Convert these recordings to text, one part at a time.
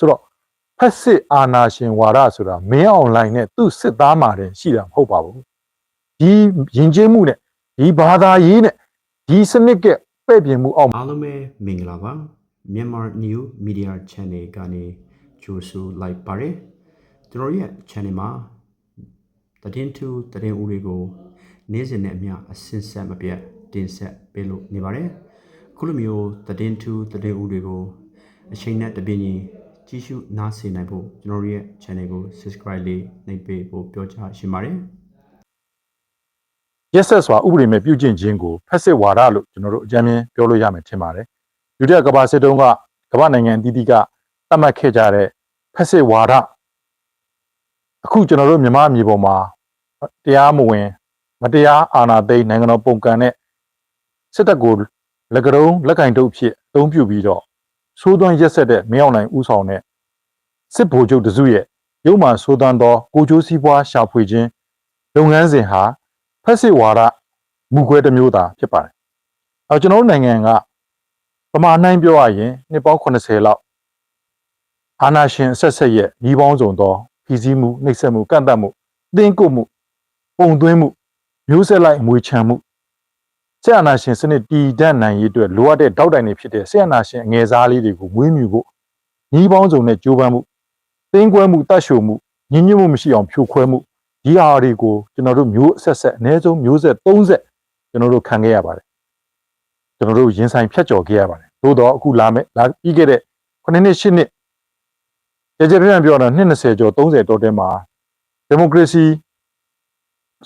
ဆိုတော့ဖက်စစ်အာဏာရှင်ဝါဒဆိုတာမင်းအွန်လိုင်းနဲ့သူ့စစ်သားမာတယ်ရှိတာမဟုတ်ပါဘူးဒီယဉ်ကျေးမှုနဲ့ဒီဘာသာရေးနဲ့ဒီစနစ်ကပဲ့ပြင်မှုအောက်မှာအားလုံးပဲမင်္ဂလာပါမြန်မာ New Media Channel ကနေကြိုဆိုလိုက်ပါတယ်ကျွန်တော်ရဲ့ channel မှာသတင်းထူးသတင်းဦးတွေကိုနေ့စဉ်နဲ့အမျှအစစ်ဆက်မပြတ်တင်ဆက်ပေးလို့နေပါတယ်ခုလိုမျိုးသတင်းထူးသတင်းဦးတွေကိုအချိန်နဲ့တပြင်းညီ ကြည့်ရှုနားဆင်နိုင်ဖို့ကျွန်တော်ရဲ့ channel ကို subscribe လေးနှိပ်ပေးဖို့ပြောချရှင်ပါတယ်ရက်ဆက်စွာဥပဒေမဲ့ပြုကျင့်ခြင်းကိုဖက်စစ်ဝါဒလို့ကျွန်တော်တို့အကြမ်းမြင်ပြောလို့ရမယ်ထင်ပါတယ်။ဒုတိယကမ္ဘာစစ်တုန်းကကမ္ဘာနိုင်ငံအသီးသီးကသတ်မှတ်ခဲ့ကြတဲ့ဖက်စစ်ဝါဒအခုကျွန်တော်တို့မြန်မာပြည်ပေါ်မှာတရားမဝင် မတရားအာဏာသိမ်းနိုင်ငံတော်ပုံကံနဲ့စစ်တပ်ကိုလက်ကတုံးလက်ကင်တုပ်ဖြစ်အသုံးပြုပြီးတော့ သိုးသွင်းရက်ဆက်တဲ့မင်းအောင်နိုင်ဦးဆောင်တဲ့စစ်ဗိုလ်ချုပ်တစုရဲ့ရုံမှသိုးသွင်းသောကိုကျိုးစည်းပွားရှာဖွေခြင်းလုပ်ငန်းစဉ်ဟာဖက်စစ်ဝါဒမူခွဲတစ်မျိုးသာဖြစ်ပါတယ်။အဲကျွန်တော်တို့နိုင်ငံကပမာဏပြောရရင်နှစ်ပေါင်း80လောက်အာဏာရှင်အဆက်ဆက်ရဲ့ညီပေါင်းစုံသောပြည်စည်းမှုနှိပ်စက်မှုကန့်သတ်မှုတင်းကုတ်မှုပုံသွင်းမှုမျိုးဆက်လိုက်အမွေချမ်းမှု ဆက်အာဏာရှင်စနစ်တည်တံ့နိုင်ရေးအတွက်လိုအပ်တဲ့တောက်တိုင်တွေဖြစ်တဲ့ဆက်အာဏာရှင်အငယ်စားလေးတွေကိုမွေးမြူဖို့ညီပေါင်းစုံနဲ့ကြိုးပမ်းမှုတင်းကွဲမှုတတ်ရှိုံမှုညဉ့်ညွတ်မှုမရှိအောင်ဖြိုခွဲမှုဒီဟာတွေကိုကျွန်တော်တို့မျိုးအဆက်ဆက်အနည်းဆုံးမျိုးဆက်30ကျွန်တော်တို့ခံခဲ့ရပါတယ်ကျွန်တော်တို့ရင်ဆိုင်ဖြတ်ကျော်ခဲ့ရပါတယ်သို့တော့အခုလာမယ်လာပြီးခဲ့တဲ့9နှစ်10နှစ်ကြကြပြန့်ပြောတော့20ကျော်30တောတဲမှာဒီမိုကရေစီ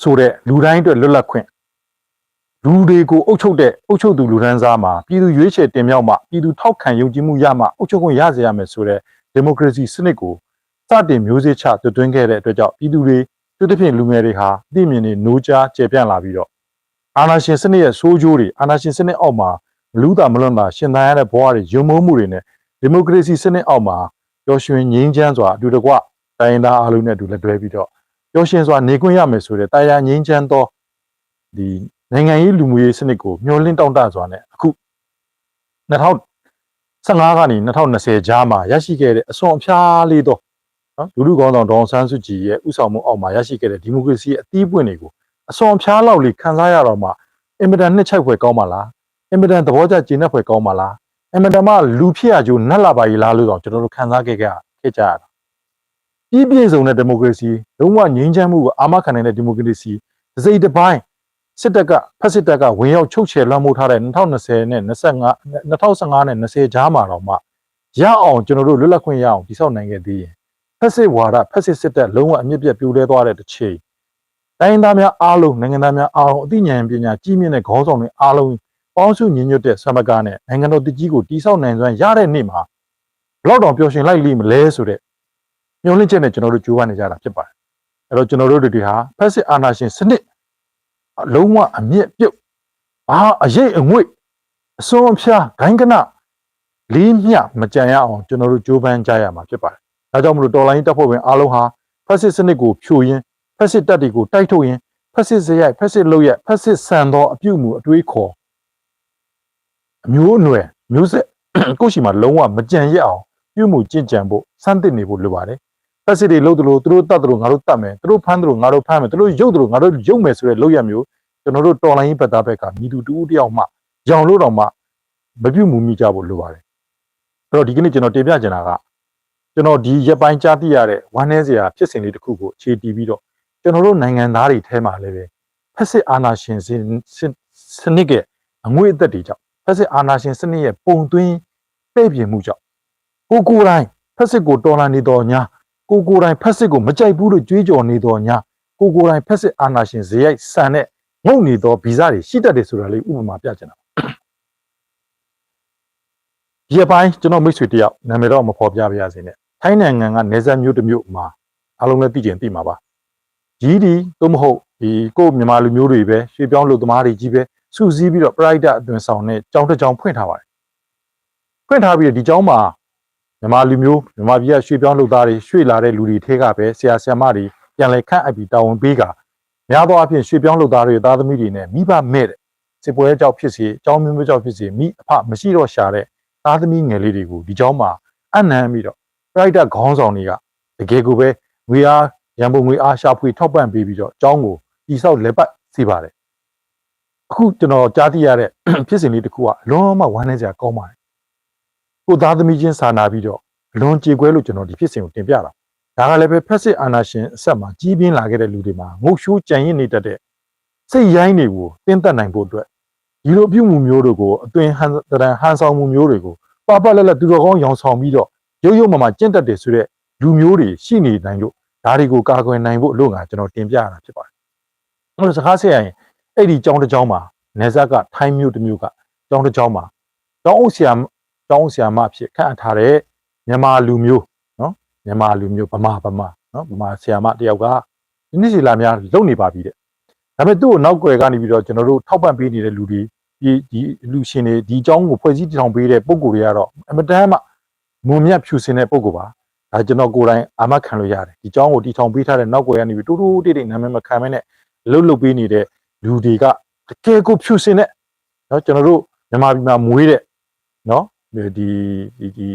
ဆိုတဲ့လူတိုင်းအတွက်လွတ်လပ်ခွင့် လူတွေကိုအုပ်ချုပ်တဲ့အုပ်ချုပ်သူလူဒန်းစားမှာပြည်သူရွေးချယ်တင်မြှောက်မှပြည်သူထောက်ခံယုံကြည်မှုရမှအုပ်ချုပ်ခွင့်ရစေရမယ်ဆိုတဲ့ဒီမိုကရေစီစနစ်ကိုစတင်မျိုးစေ့ချတွတွင်းခဲ့တဲ့အတွက်ကြောင့်ပြည်သူတွေသူတစ်ဖြင့်လူငယ်တွေဟာအသိမြင်တွေနိုးကြားကျေပြန့်လာပြီးတော့အာနာရှင်စနစ်ရဲ့ဆိုးကျိုးတွေအာနာရှင်စနစ်အောက်မှာမလူတာမလွန်တာရှင်သန်ရတဲ့ဘဝတွေယုံမိုးမှုတွေနဲ့ဒီမိုကရေစီစနစ်အောက်မှာပျော်ရွှင်ငြိမ်းချမ်းစွာအတူတကွတိုင်းရင်းသားအားလုံးနဲ့အတူလက်တွဲပြီးတော့ပျော်ရွှင်စွာနေခွင့်ရမယ်ဆိုတဲ့တရားငြိမ်းချမ်းသောဒီ နိုင်ငံရေးလူမှုရေးစနစ်ကိုမျှော်လင့်တောင့်တစွာနဲ့အခု2015ကနေ2020ကြားမှာရရှိခဲ့တဲ့အစွန်အဖျားလေးသောနော်လူလူကောင်းဆောင်ဒေါအောင်ဆန်းစုကြည်ရဲ့ဥဆောင်မှုအောက်မှာရရှိခဲ့တဲ့ဒီမိုကရေစီရဲ့အသီးပွင့်တွေကိုအစွန်ဖျားလောက်လေးခံစားရတော့မှအင်မတန်နှစ်ချိုက်ဖွယ်ကောင်းပါလားအင်မတန်သဘောကျကျေနပ်ဖွယ်ကောင်းပါလားအင်မတန်မှလူဖြစ်ရကြိုနတ်လာပါကြီးလားလို့တော့ကျွန်တော်တို့ခံစားခဲ့ကြခဲ့ကြရတာပြည်ပြည့်စုံတဲ့ဒီမိုကရေစီလုံးဝငြိမ်းချမ်းမှုကိုအာမခံနိုင်တဲ့ဒီမိုကရေစီတစ်စိတ်တစ်ပိုင်း စစ်တပ်ကဖက်စစ်တပ်ကဝင်ရောက်ချုပ်ချယ်လွှမ်းမိုးထားတဲ့2020နဲ့25 2015နဲ့20ကြားမှာတော့မှရအောင်ကျွန်တော်တို့လွတ်လပ်ခွင့်ရအောင်တည်ဆောက်နိုင်ခဲ့သေးရင်ဖက်စစ်ဝါဒဖက်စစ်စစ်တပ်လုံးဝအမြင့်ပြတ်ပြိုလဲသွားတဲ့တစ်ချိန်တိုင်းသားများအားလုံးနိုင်ငံသားများအားလုံးအသိဉာဏ်ပညာကြီးမြင့်တဲ့ခေါင်းဆောင်တွေအားလုံးပေါင်းစုညီညွတ်တဲ့ဆမကနဲ့နိုင်ငံတော်တည်ကြီးကိုတိဆောက်နိုင်စွမ်းရတဲ့နေ့မှာဘလောက်တောင်ပျော်ရွှင်လိုက်လိမ့်မလဲဆိုတဲ့ညှို့လင့်ချက်နဲ့ကျွန်တော်တို့ကြိုးပမ်းနေကြတာဖြစ်ပါတယ်အဲ့တော့ကျွန်တော်တို့တွေဟာဖက်စစ်အာဏာရှင်စနစ် လုံးဝအမြင့်ပြုတ်အာအရေးအငွေ့အစွန်အဖျားဂိုင်းကနလေးမြမကြံရအောင်ကျွန်တော်တို့ကြိုးပမ်းကြရမှာဖြစ်ပါတယ်ဒါကြောင့်မလို့တော်လိုင်းတပ်ဖွဲ့ဝင်အားလုံးဟာဖက်စစ်စနစ်ကိုဖြိုရင်းဖက်စစ်တပ်တွေကိုတိုက်ထုတ်ရင်းဖက်စစ်စရိုက်ဖက်စစ်လုပ်ရက်ဖက်စစ်ဆန်သောအပြုမှုအတွေးခေါ်အမျိုးအနွယ်မျိုးဆက်ကိုယ့်ရှိမှာလုံးဝမကြံရက်အောင်ပြုမှုကြင်ကြံဖို့စမ်းသစ်နေဖို့လိုပါတယ် ဖက်စစ်တွေလုပ်သလိုသူတို့တတ်သလိုငါတို့တတ်မယ်သူတို့ဖမ်းသလိုငါတို့ဖမ်းမယ်သူတို့ရုပ်သလိုငါတို့ရုပ်မယ်ဆိုတဲ့လုပ်ရက်မျိုးကျွန်တော်တို့တော်လိုင်းဘက်သားဘက်ကမိသူတူတယောက်မှရောင်လို့တော့မှမပြုမှုမိကြဖို့လိုပါတယ်အဲ့တော့ဒီကနေ့ကျွန်တော်တင်ပြချင်တာကကျွန်တော်ဒီရက်ပိုင်းကြားသိရတဲ့ဝမ်းနည်းစရာဖြစ်စဉ်လေးတစ်ခုကိုအခြေတည်ပြီးတော့ကျွန်တော်တို့နိုင်ငံသားတွေထဲမှာလည်းပဲဖက်စစ်အာဏာရှင်စစနစ်ကအငွေအသက်တွေကြောင့်ဖက်စစ်အာဏာရှင်စနစ်ရဲ့ပုံသွင်းပဲ့ပြင်မှုကြောင့်ကိုကိုယ်တိုင်ဖက်စစ်ကိုတော်လှန်နေတော်ညာ ကိုကိုယ်တိုင်ဖက်စစ်ကိုမကြိုက်ဘူးလို့ကြွေးကြော်နေတော်ညာကိုကိုယ်တိုင်ဖက်စစ်အာဏာရှင်ဇေယိုက်ဆန်တဲ့ငုံနေသောဗီဇတွေရှိတတ်တယ်ဆိုတာလေးဥပမာပြချင်တာဒီအပိုင်းကျွန်တော်မိတ်ဆွေတယောက်နာမည်တော့မဖော်ပြပါရစေနဲ့ထိုင်းနိုင်ငံကနေဆက်မျိုးတစ်မျိုးမှာအားလုံးလည်းသိကျင်သိမှာပါကြီးဒီသို့မဟုတ်ဒီကိုယ့်မြန်မာလူမျိုးတွေပဲရွှေပြောင်းလူသမားတွေကြီးပဲစုစည်းပြီးတော့ pride အသွင်ဆောင်နဲ့ကြောင်းတစ်ကြောင်းဖွင့်ထားပါတယ်ဖွင့်ထားပြီးတော့ဒီကြောင်းမှာ မြန်မာလူမျိုးမြန်မာပြည်ကရွှေပြောင်းလူသားတွေရွှေ့လာတဲ့လူတွေထဲကပဲဆရာဆရာမတွေပြန်လည်ခန့်အပ်ပြီးတာဝန်ပေးကများသောအားဖြင့်ရွှေပြောင်းလူသားတွေသားသမီးတွေနဲ့မိဘမဲ့တဲ့စစ်ပွဲကြောက်ဖြစ်စေအကြောင်းမျိုးမျိုးကြောက်ဖြစ်စေမိအဖမရှိတော့ရှာတဲ့သားသမီးငယ်လေးတွေကိုဒီကြောင်းမှာအနံပြီးတော့ပရိုက်တာခေါင်းဆောင်တွေကတကယ်ကိုပဲငွေအားရန်ပုံငွေအားရှာဖွေထောက်ပံ့ပေးပြီးတော့အကြောင်းကိုတိဆောက်လက်ပတ်စီပါတယ်အခုကျွန်တော်ကြားသိရတဲ့ဖြစ်စဉ်လေးတစ်ခုကအလွန်မှဝမ်းနည်းစရာကောင်းပါတယ် ကိုသားသမီးချင်းစာနာပြီးတော့အလွန်ကြေကွဲလို့ကျွန်တော်ဒီဖြစ်စဉ်ကိုတင်ပြတာဒါကလည်းပဲဖက်စစ်အာနာရှင်အဆက်မှာကြီးပြင်းလာခဲ့တဲ့လူတွေမှာငုတ်ရှိုးကြံရင်နေတတ်တဲ့စိတ်ရိုင်းတွေကိုတင်းသက်နိုင်ဖို့အတွက်ဒီလိုပြုမှုမျိုးတို့ကိုအသွင်ဟန်တရန်ဟန်ဆောင်မှုမျိုးတွေကိုပပလက်လက်သူတော်ကောင်းရောင်ဆောင်ပြီးတော့ရုပ်ရုပ်မမကျင့်တတ်တယ်ဆိုတဲ့လူမျိုးတွေရှိနေနိုင်လို့ဒါတွေကိုကာကွယ်နိုင်ဖို့အလို့ငါကျွန်တော်တင်ပြရတာဖြစ်ပါတယ်။အဲ့လိုစကားဆက်ရရင်အဲ့ဒီကျောင်းတစ်ကျောင်းမှာနေဇက်ကထိုင်းမျိုးတစ်မျိုးကကျောင်းတစ်ကျောင်းမှာကျောင်းအုပ်ဆရာ ကျောင်းအုပ်ဆရာမအဖြစ်ခန့်အပ်ထားတဲ့မြန်မာလူမျိုးနော်မြန်မာလူမျိုးဗမာဗမာနော်ဗမာဆရာမတယောက်ကဒီနေ့စီလာများလုံနေပါပြီတဲ့။ဒါပေမဲ့သူ့ကိုနောက်ွယ်ကနေပြီးတော့ကျွန်တော်တို့ထောက်ပံ့ပေးနေတဲ့လူတွေဒီဒီလူရှင်တွေဒီအကြောင်းကိုဖွဲ့စည်းတည်ထောင်ပေးတဲ့ပုံကိုယ်တွေကတော့အမတန်မှမုံမြတ်ဖြူစင်တဲ့ပုံကိုယ်ပါဒါကျွန်တော်ကိုယ်တိုင်အာမခံလို့ရတယ်ဒီအကြောင်းကိုတည်ထောင်ပေးထားတဲ့နောက်ွယ်ကနေပြီးတူတူတိတိနာမည်မခံမဲနဲ့လှုပ်လှုပ်ပေးနေတဲ့လူတွေကတကယ်ကိုဖြူစင်တဲ့เนาะကျွန်တော်တို့မြန်မာပြည်မှာမွေးတဲ့เนาะ ဒီဒီ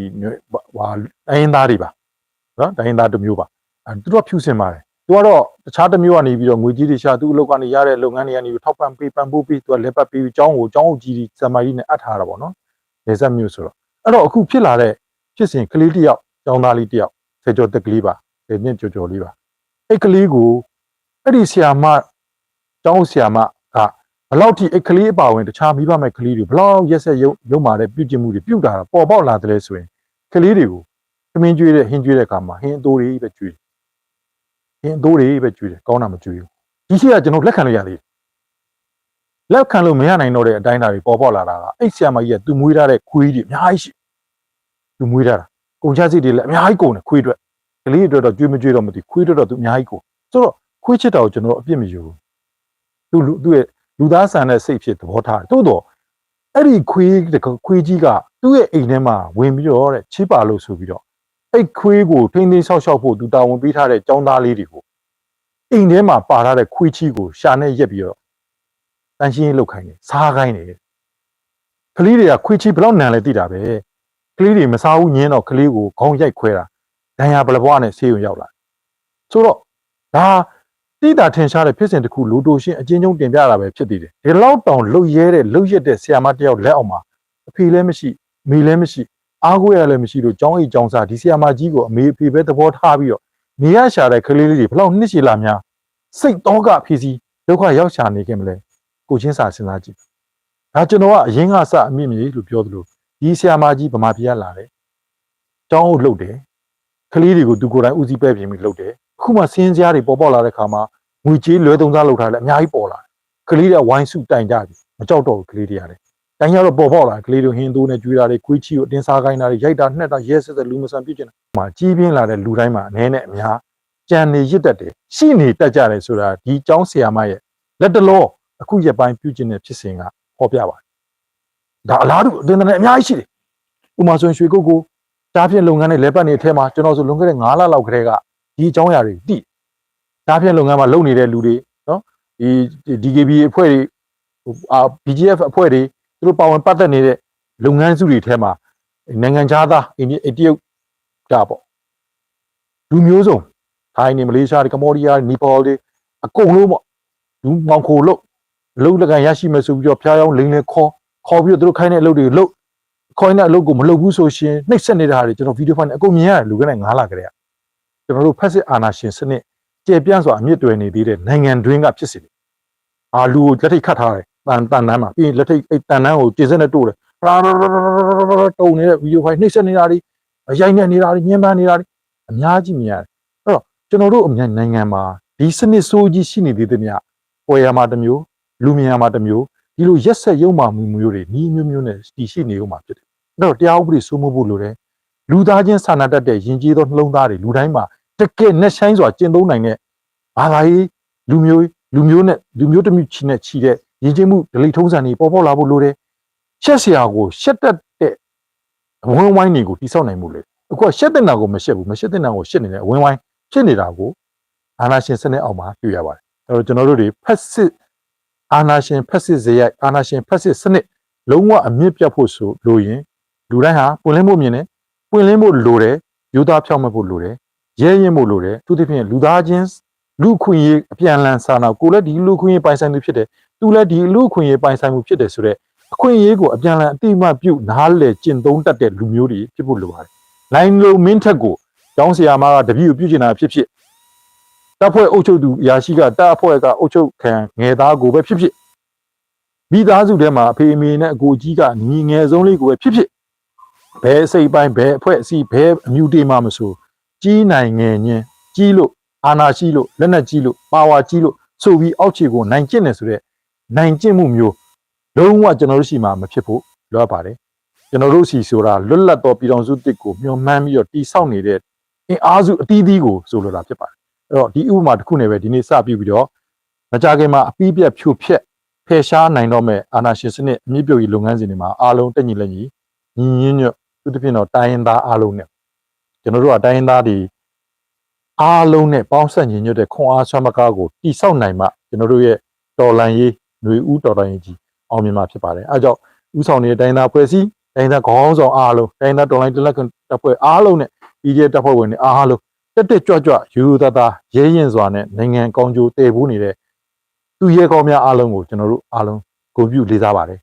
ဟာတိုင်းသားတွေပါနော်တိုင်းသားတစ်မျိုးပါအဲသူတို့ဖြူစင်ပါတယ်သူကတော့တခြားတစ်မျိုးကနေပြီးတော့ငွေကြီးတွေရှာသူ့အလုပ်ကနေရတဲ့လုပ်ငန်းတွေကနေထောက်ပံ့ပေးပံ့ပိုးပေးသူကလက်ပတ်ပေးပြီးចောင်းကိုចောင်းအုပ်ကြီးကြီးစံမာကြီးနဲ့အပ်ထားတာပေါ့နော်နေဆက်မျိုးဆိုတော့အဲ့တော့အခုဖြစ်လာတဲ့ဖြစ်စဉ်ကလေးတစ်ယောက်ចောင်းသားလေးတစ်ယောက်ဆယ်ကျော်တက်ကလေးပါဆယ်နှစ်ကျော်ကျော်လေးပါအဲ့ကလေးကိုအဲ့ဒီဆရာမចောင်းဆရာမ ဘလောက်ထိအဲ့ကလေးအပါဝင်တခြားမိဘမဲ့ကလေးတွေဘလောက်ရက်ဆက်ရုံရုံမာတဲ့ပြုကျင့်မှုတွေပြုတာပေါ်ပေါက်လာတယ်ဆိုရင်ကလေးတွေကိုသမင်းကျွေးတဲ့ဟင်းကျွေးတဲ့အခါမှာဟင်းအသိုးတွေပဲကျွေးဟင်းအသိုးတွေပဲကျွေးတယ်ကောင်းတာမကျွေးဘူးဒီရှိကကျွန်တော်လက်ခံလို့ရသေးတယ်လက်ခံလို့မရနိုင်တော့တဲ့အတိုင်းအတာတွေပေါ်ပေါက်လာတာကအဲ့ဆရာမကြီးကသူမွေးထားတဲ့ခွေးတွေအများကြီးရှိသူမွေးထားတာကုန်ချစီတွေလည်းအများကြီးကုန်တယ်ခွေးအတွက်ကလေးတွေတော့ကျွေးမကျွေးတော့မသိခွေးတွေတော့သူအများကြီးကုန်ဆိုတော့ခွေးချစ်တာကိုကျွန်တော်အပြစ်မယူဘူးသူလူသူ့ရဲ့ လူသားဆန်တဲ့စိတ်ဖြစ်သဘောထားတယ်တိုးတော့အဲ့ဒီခွေးခွေးကြီးကသူ့ရဲ့အိမ်ထဲမှာဝင်ပြီးတော့တဲ့ချစ်ပါလို့ဆိုပြီးတော့အဲ့ခွေးကိုထိန်းသိမ်းဆောက်ရှောက်ဖို့သူတာဝန်ပေးထားတဲ့ចောင်းသားလေးတွေကိုအိမ်ထဲမှာပါထားတဲ့ခွေးချီကိုရှာနဲ့ရက်ပြီးတော့တန်ရှင်းရေးလုပ်ခိုင်းတယ်စားခိုင်းတယ်ကလေးတွေကခွေးချီဘယ်တော့နန်လဲသိတာပဲကလေးတွေမစားဘူးညင်းတော့ကလေးကိုခေါင်းရိုက်ခွဲတာဒဏ်ရာဘလဘွားနဲ့ဆေးရုံရောက်လာဆိုတော့ဒါ တိတာထင်ရှားတဲ့ဖြစ်စဉ်တစ်ခုလူတိုရှင်းအချင်းချင်းတင်ပြတာပဲဖြစ်သေးတယ်ဒီလောက်တောင်လှုပ်ရဲတဲ့လှုပ်ရက်တဲ့ဆီယာမတယောက်လက်အောင်မှာအဖေလည်းမရှိမိလည်းမရှိအားကိုးရလည်းမရှိလို့ចောင်းအိတ်ចောင်းစားဒီဆီယာမကြီးကိုအမေအဖေပဲသဘောထားပြီးတော့နေရရှာတဲ့ကလေးလေးတွေဘလောက်နှစ်ရှည်လာများစိတ်တော့ကဖြစ်စီဒုက္ခရောက်ရှာနေခင်မလဲကိုချင်းစာစဉ်းစားကြည့်ဒါကျွန်တော်ကအရင်ကစအမြင့်မြေလို့ပြောသလိုဒီဆီယာမကြီးဗမာပြည်ကလာတယ်ចောင်းအိတ်လှုပ်တယ်ကလေးတွေကိုသူကိုယ်တိုင်ဦးစီးပဲပြင်ပြီးလှုပ်တယ်အ ခုမှစင်းစရာတွေပေါ်ပေါက်လာတဲ့ခါမှာငွေကြေးလွဲသုံးစားလုပ်ထားတယ်အများကြီးပေါ်လာတယ်ကလေးတွေကဝိုင်းစုတိုင်ကြပြီမကြောက်တော့ဘူးကလေးတွေရတယ်တိုင်ကြတော့ပေါ်ပေါက်လာကလေးတွေဟင်းသိုးနဲ့ကြွေးတာတွေကွေးချီကိုအတင်းစားခိုင်းတာတွေရိုက်တာနှက်တာရဲဆက်ဆက်လူမဆန်ပြစ်ကျင်တာမှာကြီးပြင်းလာတဲ့လူတိုင်းမှာအနေနဲ့အများကြံနေရစ်တတ်တယ်ရှိနေတတ်ကြတယ်ဆိုတာဒီចောင်းဆရာမရဲ့လက်တလောအခုရပိုင်းပြုကျင်တဲ့ဖြစ်စဉ်ကဟောပြပါတယ်ဒါအလားတူအတင်းတန်းအများကြီးရှိတယ်ဥပမာဆိုရင်ရွှေကုတ်ကိုတားဖြင့်လုပ်ငန်းတွေလဲပတ်နေအထဲမှာကျွန်တော်ဆိုလွန်ခဲ့တဲ့9လလောက်ကတည်းက ဒီအကြောင်းအရာတွေတိတားဖြင့်လုပ်ငန်းမှာလုပ်နေတဲ့လူတွေနော်ဒီ DKB အဖွဲ့တွေအာ BGF အဖွဲ့တွေသူတို့ပါဝင်ပတ်သက်နေတဲ့လုပ်ငန်းစုတွေထဲမှာနိုင်ငံခြားသားအိန္ဒိယတရုတ်ဒါပေါ့လူမျိုးစုံထိုင်းနေမလေးရှားတွေကမ္ဘောဒီးယားနီပေါတွေအကုန်လုံးပေါ့လူမောင်ခိုလို့လုံလကန်ရရှိမယ်ဆိုပြီးတော့ဖျားယောင်းလိန်လေခေါ်ခေါ်ပြီးတော့သူတို့ခိုင်းတဲ့အလုပ်တွေလုပ်ခေါင်းနဲ့အလုပ်ကိုမလုပ်ဘူးဆိုရှင်နှိပ်စက်နေတာတွေကျွန်တော်ဗီဒီယိုဖိုင်နဲ့အကုန်မြင်ရတယ်လူကနေ9လကလေး ကကျွန်တော်တို့ဖက်စစ်အာနာရှင်စနစ်ကျေပြန့်စွာအမြင့်တွယ်နေသေးတဲ့နိုင်ငံတွင်းကဖြစ်စီတယ်အာလူကိုလက်ထိတ်ခတ်ထားတယ်တန်တန်တန်းမှာပြီးရင်လက်ထိတ်အဲ့တန်တန်းကိုကျင်းစက်နဲ့တိုးတယ်ရာတုံနေတဲ့ဗီဒီယိုဖိုင်နှိပ်စက်နေတာတွေရိုက်နေနေတာတွေညှဉ်းပန်းနေတာတွေအများကြီးမြင်ရတယ်အဲ့တော့ကျွန်တော်တို့အမြန်နိုင်ငံမှာဒီစနစ်ဆိုးကြီးရှိနေသေးသမျှပေါ်ရမှာတစ်မျိုးလူမြင်ရမှာတစ်မျိုးဒီလိုရက်ဆက်ရုံမှမှုမျိုးတွေနီးမျိုးမျိုးနဲ့တည်ရှိနေဦးမှာဖြစ်တယ်အဲ့တော့တရားဥပဒေစိုးမိုးဖို့လိုတယ်လူသားချင်းစာနာတတ်တဲ့ယဉ်ကျေးသောနှလုံးသားတွေလူတိုင်းမှာ တကယ်နဲ့ဆိုင်စွာကျင့်သုံးနိုင်တဲ့ဘာသာရေးလူမျိုးလူမျိုးနဲ့လူမျိုးတစ်မျိုးချီနဲ့ချီတဲ့ယဉ်ကျေးမှုဒလိထုံးစံတွေပေါ်ပေါက်လာဖို့လိုတယ်ရှက်စရာကိုရှက်တတ်တဲ့အဝန်းဝိုင်းတွေကိုတိဆောက်နိုင်မှုလေအခုကရှက်တဲ့နာကိုမရှက်ဘူးမရှက်တဲ့နာကိုရှက်နေတဲ့အဝန်းဝိုင်းဖြစ်နေတာကိုအာနာရှင်စနစ်အောက်မှာတွေ့ရပါတယ်အဲ့တော့ကျွန်တော်တို့တွေဖက်စစ်အာနာရှင်ဖက်စစ်ဇေယိုက်အာနာရှင်ဖက်စစ်စနစ်လုံးဝအမြင့်ပြတ်ဖို့ဆိုလိုရင်လူတိုင်းဟာပွင့်လင်းဖို့မြင်တယ်ပွင့်လင်းဖို့လိုတယ်ယူသားဖြောင်းမဲ့ဖို့လိုတယ် ရဲရင်ဖို့လိုတယ်သူတစ်ဖြင့်လူသားချင်းလူခွင့်ရေးအပြန်အလှန်စာနာကိုလည်းဒီလူခွင့်ရေးပိုင်ဆိုင်သူဖြစ်တယ်သူလည်းဒီလူခွင့်ရေးပိုင်ဆိုင်မှုဖြစ်တယ်ဆိုတော့အခွင့်အရေးကိုအပြန်အလှန်အတိအမှပြုနားလည်ကျင့်သုံးတတ်တဲ့လူမျိုးတွေဖြစ်ဖို့လိုပါတယ်လိုင်းလုံးမင်းထက်ကိုကျောင်းဆရာမကတပည့်ကိုပြုကျင်တာဖြစ်ဖြစ်တပ်ဖွဲ့အုပ်ချုပ်သူအရာရှိကတပ်အဖွဲ့ကအုပ်ချုပ်ခံငယ်သားကိုပဲဖြစ်ဖြစ်မိသားစုထဲမှာအဖေအမေနဲ့အကိုကြီးကညီငယ်ဆုံးလေးကိုပဲဖြစ်ဖြစ်ဘယ်စိတ်ပိုင်းဘယ်အဖွဲ့အစည်းဘယ်အမျိုးတေးမှမဆို ကြီးနိုင်ငယ်ချင်းကြီးလို့အာနာရှိလို့လက်နက်ကြီးလို့ပါဝါကြီးလို့ဆိုပြီးအောက်ခြေကိုနိုင်ကျင့်နေဆိုတဲ့နိုင်ကျင့်မှုမျိုးလုံးဝကျွန်တော်တို့ရှိမှမဖြစ်ဖို့လိုအပ်ပါတယ်ကျွန်တော်တို့စီဆိုတာလွတ်လပ်သောပြည်တော်စုတစ်ကိုမျှော်မှန်းပြီးတော့တိဆောက်နေတဲ့အင်အားစုအသီးသီးကိုဆိုလိုတာဖြစ်ပါတယ်အဲ့တော့ဒီဥပမာတစ်ခုနဲ့ပဲဒီနေ့စပြုပြီးတော့မကြခင်မှာအပြီးပြတ်ဖြိုဖျက်ဖယ်ရှားနိုင်တော့မဲ့အာနာရှင်စနစ်အမြင့်ပြုတ်ရေးလုပ်ငန်းစဉ်တွေမှာအားလုံးတက်ညီလက်ညီညီညွတ်ညွတ်သူတစ်ပြင်တော့တိုင်းရင်းသားအားလုံးနဲ့ ကျွန်တော်တို့ကတိုင်းရင်းသားတွေအားလုံးနဲ့ပေါင်းဆက်ညီညွတ်တဲ့ခွန်အားဆွမ်းမကားကိုတိဆောက်နိုင်မှကျွန်တော်တို့ရဲ့တော်လန်ရေးຫນွေဦးတော်လန်ရေးကြီးအောင်မြင်မှာဖြစ်ပါတယ်အဲကြောင့်ဥဆောင်နေတဲ့တိုင်းသားဖွဲ့စည်းတိုင်းသားခေါင်းဆောင်အားလုံးတိုင်းသားတော်လိုင်းတလက်ကန်တပ်ဖွဲ့အားလုံးနဲ့ PDF တပ်ဖွဲ့ဝင်တွေအားလုံးတက်တက်ကြွကြွယူယူသားသားရဲရင်စွာနဲ့နိုင်ငံကောင်းကျိုးတည်ဖို့နေတဲ့သူရဲကောင်းများအားလုံးကိုကျွန်တော်တို့အားလုံးဂုဏ်ပြုလေးစားပါတယ်